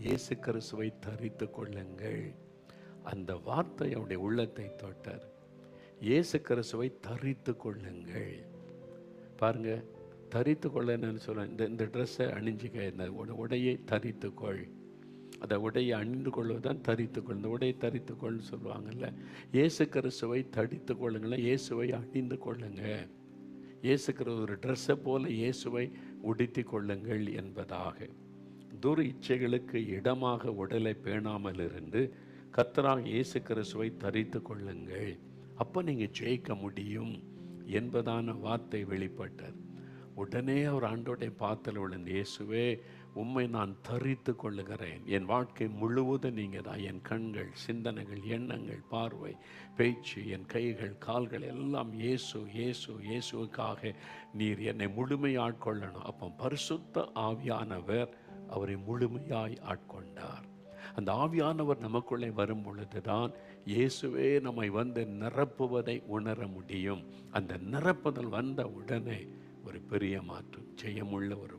இயேசு கிறிஸ்துவை தரித்து கொள்ளுங்கள் அந்த வார்த்தை அவருடைய உள்ளத்தை தொட்டார். இயேசு கிறிஸ்துவை தரித்து கொள்ளுங்கள் பாருங்க தரித்து கொள்ளன்னு சொல்கிறேன் இந்த இந்த ட்ரெஸ்ஸை அணிஞ்சிக்க இந்த உட- உடையை தரித்துக்கொள். அந்த உடையை அணிந்து கொள்வதுதான் தரித்துக்கொள். இந்த உடையை தரித்துக்கொள்னு சொல்லுவாங்கல்ல இயேசு கிறிஸ்துவை தடித்து கொள்ளுங்களேன் இயேசுவை அணிந்து கொள்ளுங்க. இயேசுக்கிற ஒரு ட்ரெஸ்ஸை போல இயேசுவை உடுத்தி கொள்ளுங்கள் என்பதாக. துர் இச்சைகளுக்கு இடமாக உடலை பேணாமல் இருந்து கத்தராக இயேசு கிறிஸ்துவை தரித்து கொள்ளுங்கள். அப்போ நீங்கள் ஜெயிக்க முடியும் என்பதான வார்த்தை வெளிப்பட்டார் உடனே அவர் ஆண்டோடைய பாத்தில் விழுந்து இயேசுவே உம்மை நான் தரித்து கொள்ளுகிறேன். என் வாழ்க்கை முழுவதும் நீங்கள் தான். என் கண்கள் சிந்தனைகள் எண்ணங்கள் பார்வை பேச்சு என் கைகள் கால்கள் எல்லாம் இயேசு இயேசு இயேசுவுக்காக நீர் என்னை முழுமையாட்கொள்ளணும். அப்போ பரிசுத்த ஆவியானவர் அவரை முழுமையாய் ஆட்கொண்டார். அந்த ஆவியானவர் நமக்குள்ளே வரும் பொழுதுதான் இயேசுவே நம்மை வந்து நிரப்புவதை உணர முடியும். அந்த நிரப்புதல் வந்த உடனே ஒரு பெரிய மாற்றம் ஜெயமுள்ள ஒரு